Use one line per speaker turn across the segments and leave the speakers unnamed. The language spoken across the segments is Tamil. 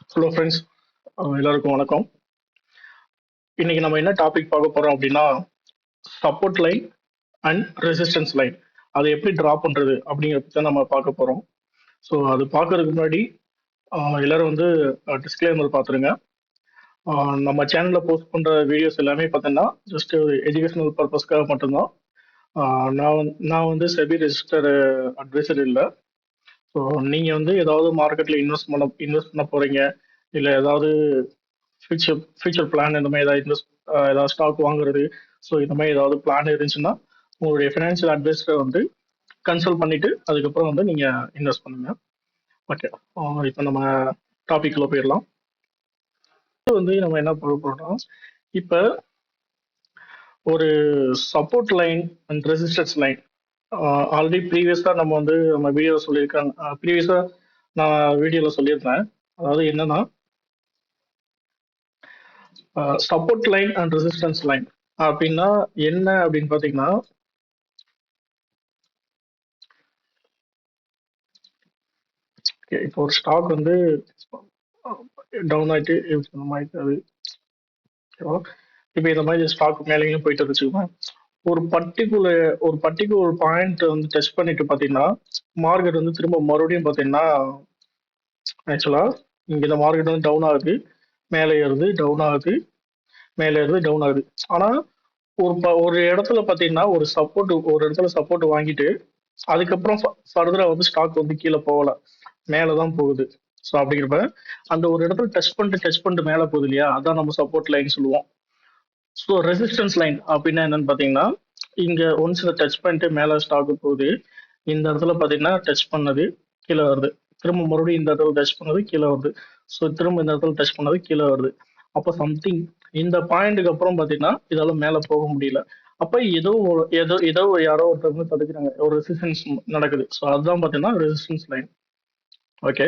ஹலோ ஃப்ரெண்ட்ஸ் எல்லாருக்கும் வணக்கம். இன்னைக்கு நம்ம என்ன டாபிக் பார்க்க போறோம் அப்படின்னா support line and resistance line அதை எப்படி ட்ரா பண்றது அப்படிங்கிறத பற்றி தான் நம்ம பார்க்க போறோம். ஸோ அது பார்க்கறதுக்கு முன்னாடி எல்லாரும் வந்து டிஸ்க்ளைமர் பார்த்துருங்க. நம்ம சேனலில் போஸ்ட் பண்ற வீடியோஸ் எல்லாமே பார்த்தீங்கன்னா ஜஸ்ட் எஜுகேஷனல் பர்பஸ்க்காக மட்டும்தான். நான் வந்து- நான் வந்து செபி ரெஜிஸ்டர் அட்வைசர் இல்லை. ஸோ நீங்கள் வந்து ஏதாவது மார்க்கெட்டில் இன்வெஸ்ட் பண்ண இன்வெஸ்ட் பண்ண போகிறீங்க இல்லை ஏதாவது ஃபியூச்சர் ஃபியூச்சர் பிளான் இந்த மாதிரி ஏதாவது இன்வெஸ்ட் ஏதாவது ஸ்டாக் வாங்குறது. ஸோ இந்த மாதிரி ஏதாவது பிளான் இருந்துச்சுன்னா உங்களுடைய ஃபினான்ஷியல் அட்வைஸரை வந்து கன்சல்ட் பண்ணிட்டு அதுக்கப்புறம் வந்து நீங்கள் இன்வெஸ்ட் பண்ணுங்க. ஓகே இப்போ நம்ம டாபிக்ல போயிடலாம். வந்து நம்ம என்ன பண்ண போறோம்னா இப்போ ஒரு support line and resistance line already ப்ரீவியஸாக நம்ம வந்து நம்ம வீடியோவில் சொல்லியிருக்காங்க ப்ரீவியஸாக நான் வீடியோவில் சொல்லியிருந்தேன். அதாவது என்னன்னா support line and resistance line அப்படின்னா என்ன அப்படின்னு பார்த்தீங்கன்னா இப்போ ஒரு ஸ்டாக் வந்து டவுன் ஆயிட்டு இந்த மாதிரி அது இப்போ இந்த மாதிரி ஸ்டாக் மேலேயும் போயிட்டு வச்சுக்கோங்க ஒரு பர்டிகுலர் ஒரு பர்டிகுலர் பாயிண்ட் வந்து டெஸ்ட் பண்ணிட்டு பார்த்தீங்கன்னா மார்க்கெட் வந்து திரும்ப மறுபடியும் பார்த்தீங்கன்னா ஆக்சுவலாக இங்கே இந்த மார்க்கெட் வந்து டவுன் ஆகுது. மேலே ஏறுது டவுன் ஆகுது. மேலே ஏறுது டவுன் ஆகுது. ஆனால் ஒரு ப- ஒரு இடத்துல பார்த்தீங்கன்னா ஒரு சப்போர்ட் ஒரு இடத்துல சப்போர்ட் வாங்கிட்டு அதுக்கப்புறம் ஃபர்தராக வந்து ஸ்டாக் வந்து கீழே போகல. மேலே தான் போகுது. ஸோ அப்படிங்கிறப்ப அந்த ஒரு இடத்துல டச் பண்ணிட்டு டச் பண்ணிட்டு மேலே போகுது இல்லையா? அதான் நம்ம சப்போர்ட் லைன் சொல்லுவோம். ஸோ ரெசிஸ்டன்ஸ் லைன் அப்படின்னா என்னன்னு பார்த்தீங்கன்னா இங்கே ஒன்ஸ் இதை டச் பண்ணிட்டு மேலே ஸ்டாக் போகுது. இந்த இடத்துல பார்த்தீங்கன்னா டச் பண்ணது கீழே வருது. திரும்ப மறுபடியும் இந்த இடத்துல டச் பண்ணது கீழே வருது. ஸோ திரும்ப இந்த இடத்துல டச் பண்ணது கீழே வருது. அப்போ சம்திங் இந்த பாயிண்ட்டுக்கு அப்புறம் பார்த்தீங்கன்னா இதால் மேலே போக முடியல. அப்போ ஏதோ ஒரு ஏதோ ஏதோ யாரோ ஒருத்தர் வந்து தடுக்கிறாங்க. ஒரு ரெசிஸ்டன்ஸ் நடக்குது. ஸோ அதுதான் பார்த்தீங்கன்னா ரெசிஸ்டன்ஸ் லைன் ஓகே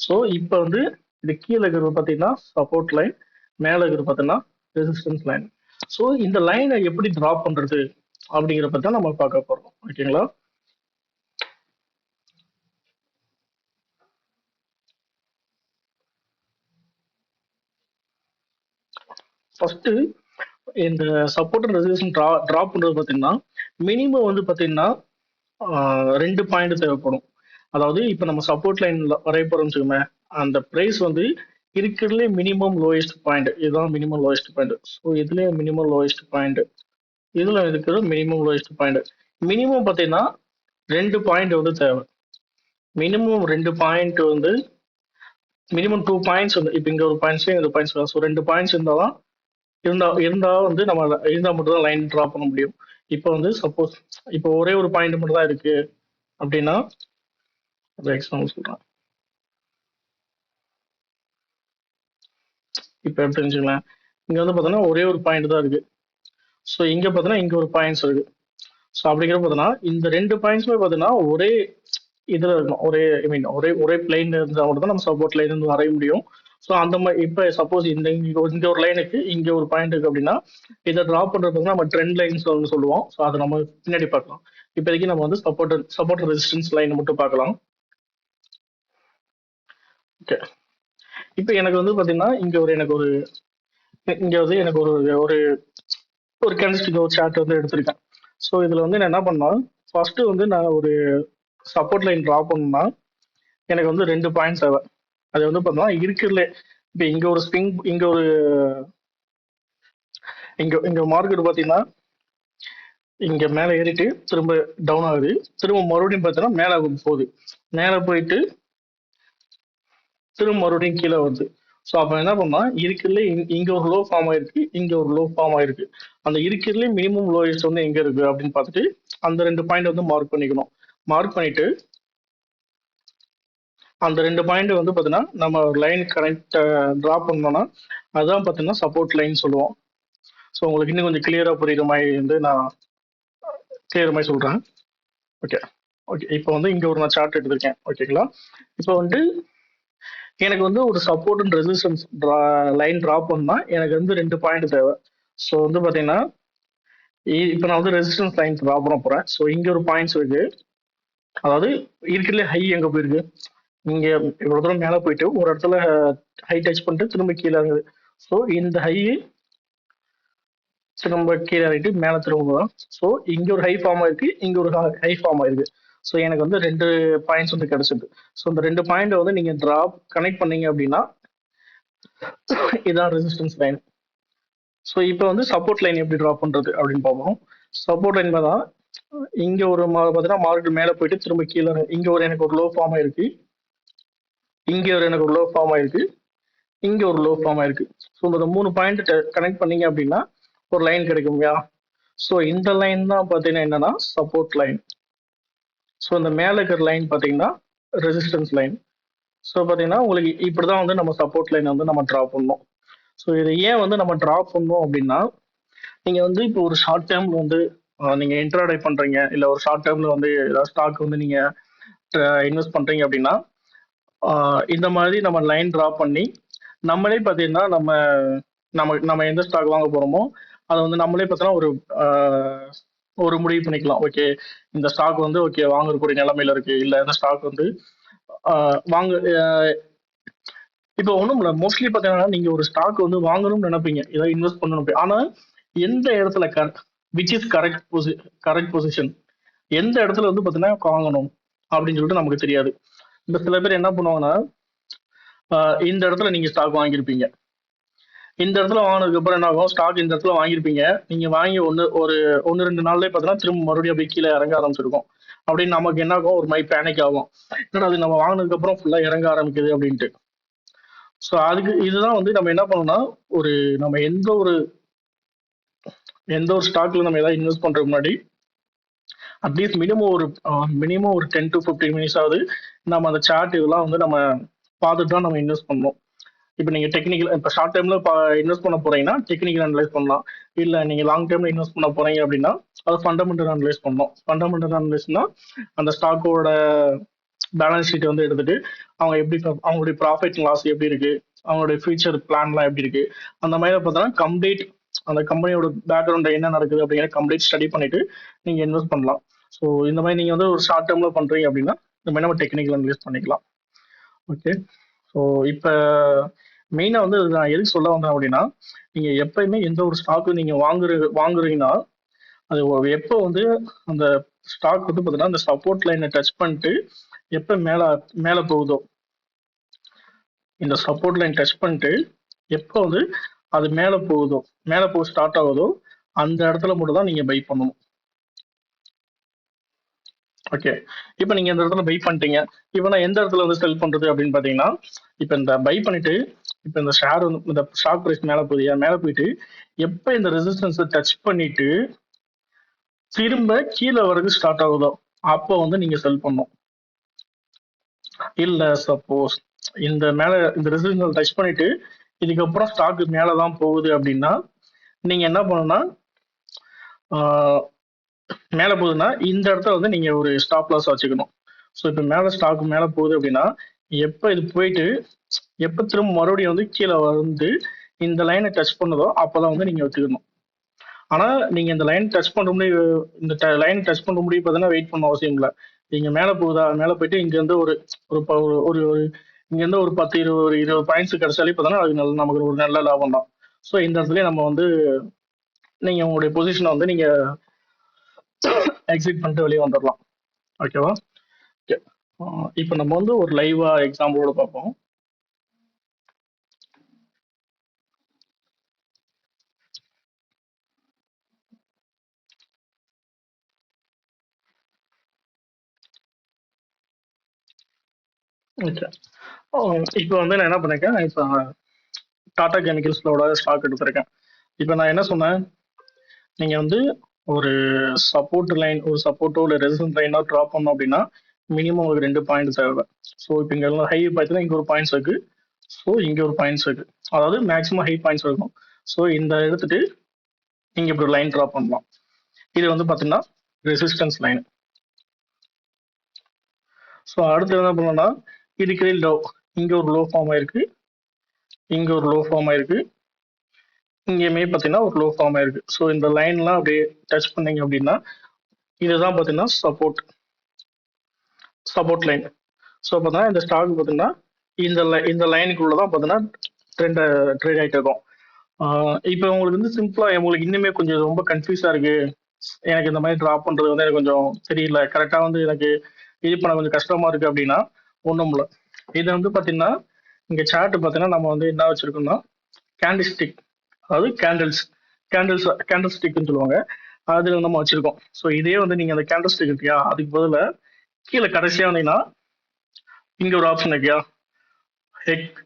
ஸோ இப்போ வந்து இது கீழே இருக்கிறது பார்த்தீங்கன்னா சப்போர்ட் லைன் மேலே இருக்கிறது பார்த்தீங்கன்னா ரெசிஸ்டன்ஸ் லைன் ஸோ இந்த லைனை எப்படி ட்ராப் பண்றது அப்படிங்கிறப்ப தான் நம்ம பார்க்க போறோம். ஓகேங்களா ஃபர்ஸ்ட் இந்த support and resistance draw drop பண்றது பார்த்தீங்கன்னா மினிமம் வந்து பார்த்தீங்கன்னா ஆஹ், ரெண்டு பாயிண்ட் தேவைப்படும். அதாவது இப்போ நம்ம சப்போர்ட் லைன்ல வரைய போறோம்னு வச்சுக்கோமே அந்த பிரைஸ் வந்து இருக்கிறதுலே மினிமம் லோயஸ்ட் பாயிண்ட் இதுதான் மினிமம் லோயஸ்ட் பாயிண்ட் ஸோ இதுலேயே மினிமம் லோயஸ்ட் பாயிண்ட் இதில் இருக்கிற மினிமம் லோயஸ்ட் பாயிண்ட் மினிமம் பார்த்தீங்கன்னா ரெண்டு பாயிண்ட் வந்து தேவை. மினிமம் ரெண்டு பாயிண்ட் வந்து மினிமம் டூ பாயிண்ட்ஸ் வந்து இப்போ இங்கே ஒரு பாயிண்ட்ஸ் ஒரு பாயிண்ட்ஸ் ஸோ ரெண்டு பாயிண்ட்ஸ் இருந்தால் தான் இருந்தால் இருந்தால் வந்து நம்ம இருந்தால் மட்டும் தான் லைன் ட்ரா பண்ண முடியும். இப்போ வந்து சப்போஸ் இப்போ ஒரே ஒரு பாயிண்ட் மட்டும் தான் இருக்குது அப்படின்னா எக்ஸாம்பிள் சொல்கிறேன் இப்போ எப்படி வச்சுக்கலாம் இங்கே வந்து பார்த்தோன்னா ஒரே ஒரு பாயிண்ட் தான் இருக்குது ஸோ இங்கே பார்த்தோன்னா இங்கே ஒரு பாயிண்ட்ஸ் இருக்குது ஸோ அப்படிங்கிற பார்த்தோன்னா இந்த ரெண்டு பாயிண்ட்ஸுமே பார்த்தீங்கன்னா ஒரே இதில் இருக்கும். ஒரே ஐ மீன் ஒரே ஒரே பிளைன் இருந்தால் மட்டும் தான் நம்ம சப்போர்ட் லைன் இருந்து வரைய முடியும். ஸோ அந்த மாதிரி இப்போ சப்போஸ் இந்த இங்கே ஒரு- ஒரு லைனுக்கு இங்கே ஒரு பாயிண்ட் இருக்குது அப்படின்னா இதை ட்ராப் பண்ணுறது நம்ம ட்ரெண்ட் லைன்ஸ் வந்து சொல்லுவோம். ஸோ அதை நம்ம பின்னாடி பார்க்கலாம். இப்போதைக்கு நம்ம வந்து சப்போர்ட் சப்போர்ட் ரெசிஸ்டன்ஸ் லைன் மட்டும் பார்க்கலாம். ஓகே இப்போ எனக்கு வந்து பார்த்தீங்கன்னா இங்கே ஒரு எனக்கு ஒரு இங்கே வந்து எனக்கு ஒரு ஒரு ஒரு கேண்டிஸ்டிக் ஒரு சார்ட் வந்து எடுத்திருக்கேன். ஸோ இதில் வந்து நான் என்ன பண்ணா ஃபர்ஸ்ட் வந்து நான் ஒரு சப்போர்ட் லைன் ட்ரா பண்ணா எனக்கு வந்து ரெண்டு பாயிண்ட்ஸ் தேவை. அது வந்து பார்த்தோம்னா இருக்கிறதுல இப்போ இங்கே ஒரு ஸ்பிங் இங்கே ஒரு இங்கே இங்கே மார்க்கெட் பார்த்தீங்கன்னா இங்கே மேலே ஏறிட்டு திரும்ப டவுன் ஆகுது. திரும்ப மறுபடியும் பார்த்தீங்கன்னா மேலே போகுது. மேலே போயிட்டு திரும்ப மறுபடியும் கீழே வருது. ஸோ அப்போ என்ன பண்ணா இருக்கிறதுல இங்க ஒரு லோ ஃபார்ம் ஆயிருக்கு இங்க ஒரு லோ ஃபார்ம் ஆயிருக்கு. அந்த இருக்கிறதுல மினிமம் லோயஸ்ட் வந்து எங்க இருக்கு அப்படின்னு பார்த்துட்டு அந்த ரெண்டு பாயிண்ட் வந்து மார்க் பண்ணிக்கணும். மார்க் பண்ணிட்டு அந்த ரெண்டு பாயிண்ட் வந்து பார்த்தீங்கன்னா நம்ம ஒரு லைன் கனெக்ட் ட்ரா பண்ணோம்னா அதுதான் பார்த்தீங்கன்னா சப்போர்ட் லைன் சொல்லுவோம். ஸோ உங்களுக்கு இன்னும் கொஞ்சம் கிளியராக புரியுற மாதிரி வந்து நான் கிளியர் மாதிரி சொல்கிறேன் ஓகே ஓகே இப்போ வந்து இங்கே ஒரு நான் சார்ட் எடுத்திருக்கேன். ஓகேங்களா இப்போ வந்து எனக்கு வந்து ஒரு support and resistance line draw பண்ணா எனக்கு வந்து ரெண்டு பாயிண்ட் தேவை. ஸோ வந்து பார்த்தீங்கன்னா இப்போ நான் வந்து ரெசிஸ்டன்ஸ் லைன் ட்ரா பண்ண போகிறேன் ஸோ இங்கே ஒரு பாயிண்ட்ஸ் இருக்கு. அதாவது இருக்கிறதுல ஹை எங்கே போயிருக்கு? இங்கே இவ்வளோ தூரம் மேலே போயிட்டு ஒரு இடத்துல ஹை டச் பண்ணிட்டு திரும்ப கீழே இருக்குது ஸோ இந்த ஹை திரும்ப கீழே இறங்கிட்டு மேலே திரும்ப ஸோ இங்கே ஒரு ஹை ஃபார்ம் ஆயிருக்கு இங்கே ஒரு ஹை ஃபார்ம் ஆயிருக்கு. ஸோ எனக்கு வந்து ரெண்டு பாயிண்ட்ஸ் வந்து கிடைச்சிது ஸோ இந்த ரெண்டு பாயிண்ட் வந்து நீங்க ட்ராப் கனெக்ட் பண்ணீங்க அப்படின்னா இதான் ரெசிஸ்டன்ஸ் லைன் ஸோ இப்போ வந்து சப்போர்ட் லைன் எப்படி ட்ரா பண்றது அப்படின்னு பார்ப்போம். சப்போர்ட் லைன் தான் இங்க ஒரு மா- பார்த்தீங்கன்னா மார்க்கெட் மேலே போயிட்டு திரும்ப கீழே இங்கே இங்க ஒரு எனக்கு ஒரு லோ ஃபார்ம் ஆயிருக்கு. இங்க ஒரு எனக்கு ஒரு லோ ஃபார்ம் ஆயிருக்கு. இங்க ஒரு லோ ஃபார்ம் ஆயிருக்கு. ஸோ இந்த மூணு பாயிண்ட் கனெக்ட் பண்ணீங்க அப்படின்னா ஒரு லைன் கிடைக்கும்யா? ஸோ இந்த லைன் தான் பார்த்தீங்கன்னா என்னன்னா சப்போர்ட் லைன் ஸோ இந்த மேலே இருக்கிற லைன் பார்த்தீங்கன்னா ரெசிஸ்டன்ஸ் லைன் ஸோ பார்த்தீங்கன்னா உங்களுக்கு இப்படி தான் வந்து நம்ம சப்போர்ட் லைன் வந்து நம்ம ட்ரா பண்ணோம் ஸோ இதை ஏன் வந்து நம்ம ட்ரா பண்ணோம் அப்படின்னா நீங்கள் வந்து இப்போ ஒரு ஷார்ட் டேர்மில் வந்து நீங்கள் இன்ட்ராடை பண்ணுறீங்க இல்லை ஒரு ஷார்ட் டேர்மில் வந்து ஏதாவது ஸ்டாக் வந்து நீங்கள் இன்வெஸ்ட் பண்ணுறீங்க அப்படின்னா இந்த மாதிரி நம்ம லைன் ட்ரா பண்ணி நம்மளே பார்த்தீங்கன்னா நம்ம நம்ம நம்ம எந்த ஸ்டாக் வாங்க போகிறோமோ அதை வந்து நம்மளே பார்த்தோன்னா ஒரு ஒரு முடிவு பண்ணிக்கலாம். ஓகே இந்த ஸ்டாக் வந்து ஓகே வாங்கக்கூடிய நிலைமையில இருக்கு. இல்லை இந்த ஸ்டாக் வந்து வாங்க இப்போ ஒன்றும் இல்லை. மோஸ்ட்லி பார்த்தீங்கன்னா நீங்க ஒரு ஸ்டாக் வந்து வாங்கணும்னு நினைப்பீங்க. ஏதாவது இன்வெஸ்ட் பண்ணணும் ஆனா எந்த இடத்துல விச் இஸ் கரெக்ட் பொசி கரெக்ட் பொசிஷன் எந்த இடத்துல வந்து பார்த்தீங்கன்னா வாங்கணும் அப்படின்னு சொல்லிட்டு நமக்கு தெரியாது. இப்போ சில பேர் என்ன பண்ணுவாங்கன்னா இந்த இடத்துல நீங்க ஸ்டாக் வாங்கியிருப்பீங்க. இந்த இடத்துல வாங்கினதுக்கு அப்புறம் என்ன ஆகும்? ஸ்டாக் இந்த இடத்துல வாங்கியிருப்பீங்க. நீங்க வாங்கி ஒன்று ஒரு ஒன்று ரெண்டு நாள்லேயே பார்த்தீங்கன்னா திரும்ப மறுபடியும் அப்படியே கீழே இறங்க ஆரம்பிச்சிருக்கும். அப்படின்னு நமக்கு என்ன ஆகும்? ஒரு மாதிரி பேனிக் ஆகும். ஏன்னா அது நம்ம வாங்கினதுக்கு அப்புறம் ஃபுல்லாக இறங்க ஆரம்பிக்குது அப்படின்ட்டு. ஸோ அதுக்கு இதுதான் வந்து நம்ம என்ன பண்ணோம்னா ஒரு நம்ம எந்த ஒரு எந்த ஒரு ஸ்டாக்ல நம்ம ஏதாவது இன்வெஸ்ட் பண்றதுக்கு முன்னாடி அட்லீஸ்ட் மினிமம் ஒரு மினிமம் ஒரு டென் டு ஃபிஃப்டீன் மினிட்ஸ் ஆகுது நம்ம அந்த சார்ட் இதெல்லாம் வந்து நம்ம பார்த்துட்டு தான் நம்ம இன்வெஸ்ட் பண்ணணும். இப்போ நீங்க டெக்னிக்கல் இப்போ ஷார்ட் டைம்ல இன்வெஸ்ட் பண்ண போறீங்கன்னா டெக்னிக்கல் அனலைஸ் பண்ணலாம். இல்ல நீங்க லாங் டைம்ல இன்வெஸ்ட் பண்ண போறீங்க அப்படின்னா அது ஃபண்டமெண்டல் அனலைஸ் பண்ணணும். ஃபண்டமெண்டல் அனலைஸ்னா அந்த ஸ்டாக்கோட பேலன்ஸ் ஷீட் வந்து எடுத்துட்டு அவங்க எப்படி அவங்களுடைய ப்ராஃபிட் லாஸ் எப்படி இருக்கு அவங்களுடைய ஃபியூச்சர் பிளான்லாம் எப்படி இருக்கு அந்த மாதிரி பார்த்தோன்னா கம்ப்ளீட் அந்த கம்பெனியோட பேக்ரவுண்ட் என்ன நடக்குது அப்படிங்கிற கம்ப்ளீட் ஸ்டடி பண்ணிட்டு நீங்க இன்வெஸ்ட் பண்ணலாம். ஸோ இந்த மாதிரி நீங்க வந்து ஒரு ஷார்ட் டேர்ம்ல பண்றீங்க அப்படின்னா இந்த மாதிரி நம்ம டெக்னிக்கல் அனலைஸ் பண்ணிக்கலாம். ஓகே ஸோ இப்போ மெயினாக வந்து நான் எதுக்கு சொல்ல வந்தேன் அப்படின்னா நீங்கள் எப்பயுமே எந்த ஒரு ஸ்டாக்கு நீங்கள் வாங்குற வாங்குறீங்கன்னா அது எப்போ வந்து அந்த ஸ்டாக் வந்து பார்த்தீங்கன்னா அந்த சப்போர்ட் லைனை டச் பண்ணிட்டு எப்போ மேலே மேலே போகுதோ இந்த சப்போர்ட் லைன் டச் பண்ணிட்டு எப்போ வந்து அது மேலே போகுதோ மேலே போக ஸ்டார்ட் ஆகுதோ அந்த இடத்துல மட்டும் தான் நீங்கள் பை பண்ணணும். ஓகே இப்போ நீங்கள் இந்த இடத்துல பை பண்ணிட்டீங்க. இப்போ நான் எந்த இடத்துல வந்து செல் பண்ணுறது அப்படின்னு பார்த்தீங்கன்னா இப்போ இந்த பை பண்ணிட்டு இப்போ இந்த ஷேர் வந்து இந்த ஸ்டாக் ப்ரைஸ் மேலே போதியா மேலே போயிட்டு எப்போ இந்த ரெசிஸ்டன்ஸை டச் பண்ணிட்டு திரும்ப கீழே வரது ஸ்டார்ட் ஆகுதோ அப்போ வந்து நீங்க செல் பண்ணும் இல்ல சப்போஸ் இந்த மேல இந்த ரெசிஸ்டன்ஸ் டச் பண்ணிட்டு இதுக்கப்புறம் ஸ்டாக்கு மேலதான் போகுது அப்படின்னா நீங்க என்ன பண்ணணும்னா ஆஹ், மேல போகுதுன்னா இந்த இடத்துல வந்து நீங்க ஒரு ஸ்டாப் லாஸ் வச்சுக்கணும். ஸோ இப்போ மேல ஸ்டாக் மேல போகுது அப்படின்னா எப்போ இது போயிட்டு எப்போ திரும்ப மறுபடியும் வந்து கீழே வந்து இந்த லைனை டச் பண்ணுதோ அப்பதான் வந்து நீங்கள் வச்சுக்கணும் ஆனால் நீங்கள் இந்த லைன் டச் பண்ண முடியும் இந்த லைன் டச் பண்ண முடியும் பார்த்தீங்கன்னா வெயிட் பண்ண அவசியம் இல்லை. நீங்கள் மேலே போகுதா மேலே போயிட்டு இங்கேருந்து ஒரு ஒரு ப- ஒரு ஒரு ஒரு ஒரு பத்து இருபது ஒரு இருபது பாயிண்ட்ஸ் கிடைச்சாலே பார்த்தோன்னா அது நல்ல நமக்கு ஒரு நல்ல லாபம் தான். ஸோ இந்த இடத்துலயே நம்ம வந்து நீங்கள் உங்களுடைய பொசிஷனை வந்து நீங்கள் எக்ஸிட் பண்ணிட்டு வெளியே வந்துடலாம் ஓகேவா இப்போ நம்ம வந்து ஒரு லைவா எக்ஸாம்பிளோட பார்ப்போம். ஓகே இப்போ வந்து நான் என்ன பண்ணிருக்கேன்? இப்போ டாடா கெமிக்கல்ஸ்லோட ஸ்டாக் எடுத்திருக்கேன். இப்போ நான் என்ன சொன்னேன்? நீங்கள் வந்து ஒரு சப்போர்ட் லைன் ஒரு சப்போர்ட்டோ இல்லை ரெசிஸ்டன்ட் லைனோ ட்ராப் பண்ணோம் அப்படின்னா மினிமம் உங்களுக்கு ரெண்டு பாயிண்ட் தேவை. ஸோ இப்போ இங்கே ஹை பார்த்தீங்கன்னா இங்கே ஒரு பாயிண்ட்ஸ் இருக்கு. ஸோ இங்கே ஒரு பாயிண்ட்ஸ் இருக்கு. அதாவது மேக்ஸிமம் ஹை பாயிண்ட்ஸ் இருக்கும். ஸோ இந்த எடுத்துட்டு நீங்க இப்படி லைன் ட்ரா பண்ணலாம். இது வந்து பார்த்தீங்கன்னா ரெசிஸ்டன்ஸ் லைன் ஸோ அடுத்து என்ன பண்ணோம்னா இதுக்கு லோ இங்கே ஒரு லோ ஃபார்ம் ஆயிருக்கு. இங்கே ஒரு லோ ஃபார்ம் ஆயிருக்கு. இங்கேயுமே பார்த்தீங்கன்னா ஒரு லோ ஃபார்ம் ஆயிருக்கு. ஸோ இந்த லைன்லாம் அப்படியே டச் பண்ணீங்க அப்படின்னா இதுதான் பார்த்தீங்கன்னா சப்போர்ட் சப்போர்ட் லைன் ஸோ பார்த்தீங்கன்னா இந்த ஸ்டாக் பார்த்தீங்கன்னா இந்த லை இந்த லைனுக்குள்ள தான் பார்த்தீங்கன்னா ட்ரெண்ட் ட்ரேட் ஆகிட்டு இருக்கும். இப்போ உங்களுக்கு வந்து சிம்பிளாக உங்களுக்கு இன்னுமே கொஞ்சம் ரொம்ப கன்ஃபியூஸாக இருக்குது எனக்கு இந்த மாதிரி ட்ராப் பண்ணுறது வந்து எனக்கு கொஞ்சம் தெரியல. கரெக்டாக வந்து எனக்கு இது பண்ண கொஞ்சம் கஷ்டமாக இருக்குது அப்படின்னா ஒன்றும் இல்லை. இதை வந்து பார்த்தீங்கன்னா இங்கே சார்ட் பார்த்தீங்கன்னா நம்ம வந்து என்ன வச்சுருக்கோம்னா கேண்டில் ஸ்டிக் அதாவது கேண்டில்ஸ் கேண்டில்ஸ் கேண்டில் ஸ்டிக்னு சொல்லுவாங்க. அதில் நம்ம வச்சுருக்கோம். ஸோ இதே வந்து நீங்கள் அந்த கேண்டில் ஸ்டிக் இருக்கியா அதுக்கு பதிலாக கீழே கடைசியாக வந்தீங்கன்னா இங்கே ஒரு ஆப்ஷன் இருக்கியா? ஹெக்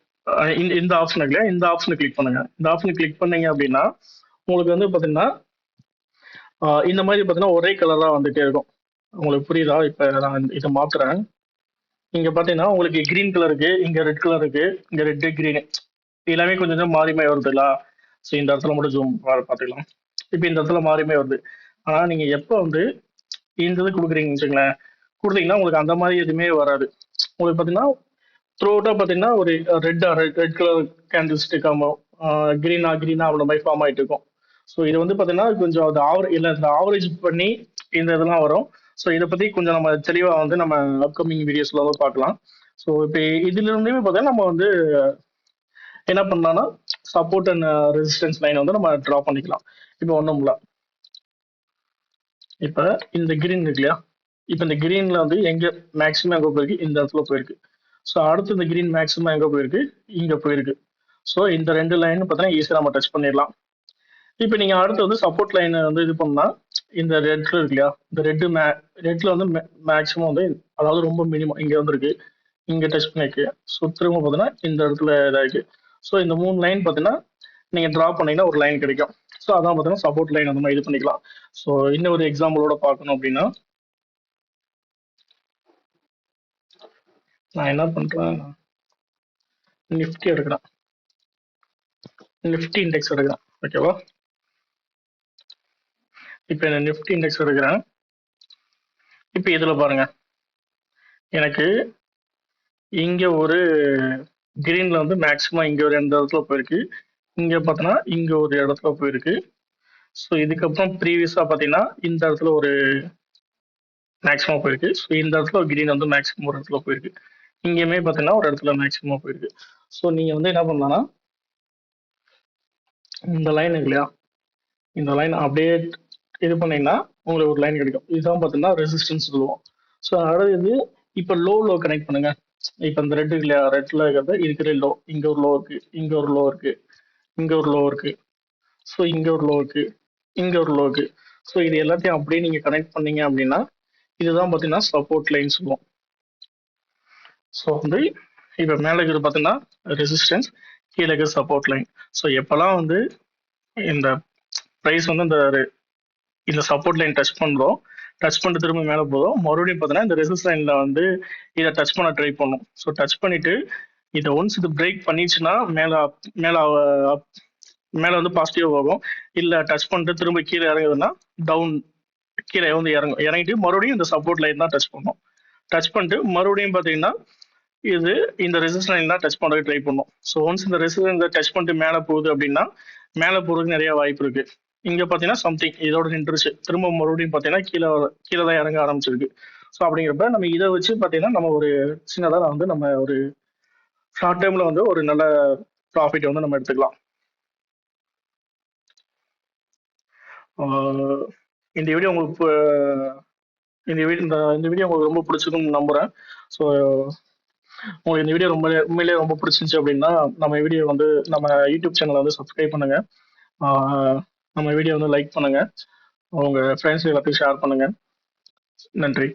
இந்த இந்த ஆப்ஷன் இருக்குல்லையா? இந்த ஆப்ஷனை கிளிக் பண்ணுங்க. இந்த ஆப்ஷனை கிளிக் பண்ணீங்க அப்படின்னா உங்களுக்கு வந்து பார்த்தீங்கன்னா இந்த மாதிரி பார்த்தீங்கன்னா ஒரே கலராக வந்துட்டே இருக்கும். உங்களுக்கு புரியுதா? இப்போ நான் இதை மாத்துறேன். இங்கே பார்த்தீங்கன்னா உங்களுக்கு கிரீன் கலர் இருக்கு இங்கே ரெட் கலர் இருக்கு இங்கே ரெட்டு க்ரீனு எல்லாமே கொஞ்சம் கொஞ்சம் மாறிமே மாறி ஸோ இந்த இடத்துல மட்டும் ஜூம் பார்த்துக்கலாம். இப்போ இந்த இடத்துல மாறிமே வருது. ஆனா நீங்கள் எப்போ வந்து இந்த இது கொடுக்குறீங்கன்னு வச்சுங்களேன் கொடுத்தீங்கன்னா உங்களுக்கு அந்த மாதிரி எதுவுமே வராது. உங்களுக்கு பார்த்தீங்கன்னா த்ரூ அவுட்டாக பார்த்தீங்கன்னா ஒரு red red red colour candle ஸ்டிக்காக க்ரீனா க்ரீனா அவ்வளோ மாதிரி ஃபார்ம் ஆகிட்டு இருக்கும். ஸோ இது வந்து பார்த்தீங்கன்னா கொஞ்சம் அது ஆவரேஜ் இல்லை இந்த ஆவரேஜ் பண்ணி இந்த இதெல்லாம் வரும். ஸோ இதை பற்றி கொஞ்சம் நம்ம தெளிவாக வந்து நம்ம அப்கமிங் வீடியோஸ்ல வந்து பார்க்கலாம். ஸோ இப்போ இதுல இருந்தே பார்த்தீங்கன்னா நம்ம வந்து என்ன பண்ணலாம்னா சப்போர்ட் அண்ட் ரெசிஸ்டன்ஸ் லைன் வந்து நம்ம ட்ரா பண்ணிக்கலாம். இப்போ ஒன்றும் இல்லை. இப்போ இந்த கிரீன் இருக்கு இல்லையா? இப்போ இந்த கிரீன்ல வந்து எங்க மேக்ஸிமம் எங்க போயிருக்கு? இந்த இடத்துல போயிருக்கு. ஸோ அடுத்து இந்த கிரீன் மேக்ஸிமம் எங்க போயிருக்கு? இங்க போயிருக்கு. ஸோ இந்த ரெண்டு லைன் பார்த்தீங்கன்னா ஈஸியாக நம்ம டச் பண்ணிடலாம். இப்போ நீங்க அடுத்து வந்து சப்போர்ட் லைன் வந்து இது பண்ணா இந்த ரெட்ல இருக்கு இல்லையா? இந்த ரெட்டு மே ரெட்ல வந்து மேக்ஸிமம் வந்து அதாவது ரொம்ப மினிமம் இங்க வந்துருக்கு. இங்க டச் பண்ணிருக்கு ஸோ திரும்ப பார்த்தீங்கன்னா இந்த இடத்துல இதாகிருக்கு ஸோ இந்த மூணு லைன் பார்த்தீங்கன்னா நீங்க ட்ரா பண்ணீங்கன்னா ஒரு லைன் கிடைக்கும். ஸோ அதான் பார்த்தீங்கன்னா சப்போர்ட் லைன் அந்த மாதிரி இது பண்ணிக்கலாம். ஸோ இன்னும் ஒரு எக்ஸாம்பிளோட பார்க்கணும் அப்படின்னா நான் என்ன பண்ணுறேன் நிஃப்டி எடுக்கிறேன். நிஃப்டி இண்டெக்ஸ் எடுக்கிறேன். ஓகேவா இப்போ இந்த நிஃப்டி இண்டெக்ஸ் எடுக்கிறேன். இப்போ இதில் பாருங்க. எனக்கு இங்கே ஒரு கிரீனில் வந்து மேக்ஸிமம் இங்கே ஒரு எந்த இடத்துல போயிருக்கு? இங்கே பார்த்தோன்னா இங்கே ஒரு இடத்துல போயிருக்கு. ஸோ இதுக்கப்புறம் ப்ரீவியஸாக பார்த்தீங்கன்னா இந்த இடத்துல ஒரு மேக்ஸிமம் போயிருக்கு. ஸோ இந்த இடத்துல ஒரு கிரீன் வந்து மேக்ஸிமம் ஒரு இடத்துல போயிருக்கு. இங்கேயுமே பார்த்தீங்கன்னா ஒரு இடத்துல மேக்ஸிமம் போயிருக்கு. ஸோ நீங்கள் வந்து என்ன பண்ணலாம்னா இந்த லைன் இருக்கு இல்லையா? இந்த லைன் அப்படியே இது பண்ணீங்கன்னா உங்களுக்கு ஒரு லைன் கிடைக்கும். இதுதான் பார்த்தீங்கன்னா ரெசிஸ்டன்ஸ் சொல்லுவோம். ஸோ அடுத்தது இப்போ லோ லோ கனெக்ட் பண்ணுங்க. இப்போ இந்த ரெட்டு இல்லையா? ரெட்டில் இருக்கிறது இருக்கிற லோ இங்கே ஒரு லோ இருக்கு இங்கே ஒரு லோ இருக்கு இங்கே ஒரு லோ இருக்கு. ஸோ இங்கே ஒரு லோ இருக்கு இங்கே ஒரு லோ இருக்கு. ஸோ இது எல்லாத்தையும் அப்படியே நீங்கள் கனெக்ட் பண்ணீங்க அப்படின்னா இதுதான் பார்த்தீங்கன்னா சப்போர்ட் லைன் சொல்லுவோம். ஸோ வந்து இப்போ மேலே இருக்கிறது பார்த்தீங்கன்னா ரெசிஸ்டன்ஸ் கீழே இருக்கிற சப்போர்ட் லைன் ஸோ எப்போல்லாம் வந்து இந்த ப்ரைஸ் வந்து இந்த இந்த சப்போர்ட் லைன் டச் பண்ணுறோம் டச் பண்ணிட்டு திரும்ப மேலே போதும் மறுபடியும் பார்த்தீங்கன்னா இந்த ரெசிஸ்ட் லைனில் வந்து இதை டச் பண்ண ட்ரை பண்ணும். ஸோ டச் பண்ணிட்டு இதை ஒன்ஸ் இது பிரேக் பண்ணிச்சுன்னா மேலே மேலே மேலே வந்து பாசிட்டிவ் ஆகும் இல்லை டச் பண்ணிட்டு திரும்ப கீழே இறங்குதுன்னா டவுன் கீழே வந்து இறங்கும் இறங்கிட்டு மறுபடியும் இந்த சப்போர்ட் லைன் தான் டச் பண்ணும். டச் பண்ணிட்டு மறுபடியும் பார்த்தீங்கன்னா இது இந்த ரெசிஸ்டன்ஸ் லைன் தான் டச் பண்ணுறதுக்கு ட்ரை பண்ணும். ஸோ ஒன்ஸ் இந்த ரெசிஸ்டன்ஸ் டச் பண்ணிட்டு மேலே போகுது அப்படின்னா மேலே போகிறதுக்கு நிறைய வாய்ப்பு இருக்கு. இங்க பார்த்தீங்கன்னா சம்திங் இதோட நின்றுச்சு. திரும்ப மறுபடியும் பார்த்தீங்கன்னா கீழே கீழே தான் இறங்க ஆரம்பிச்சிருக்கு. ஸோ அப்படிங்கிறப்ப நம்ம இதை வச்சு பார்த்தீங்கன்னா நம்ம ஒரு சின்னதாக வந்து நம்ம ஒரு ஷார்ட் டைம்ல வந்து ஒரு நல்ல ப்ராஃபிட் வந்து நம்ம எடுத்துக்கலாம். இந்த வீடியோ உங்களுக்கு இந்த வீடியோ இந்த இந்த வீடியோ உங்களுக்கு ரொம்ப பிடிச்சிருக்குன்னு நம்புறேன். ஸோ உங்களுக்கு இந்த வீடியோ ரொம்ப உண்மையிலேயே ரொம்ப பிடிச்சிருந்துச்சு அப்படின்னா நம்ம வீடியோ வந்து நம்ம யூடியூப் சேனலை வந்து சப்ஸ்கிரைப் பண்ணுங்க. நம்ம வீடியோ வந்து லைக் பண்ணுங்க. உங்க ஃப்ரெண்ட்ஸ் எல்லாத்தையும் ஷேர் பண்ணுங்க. நன்றி.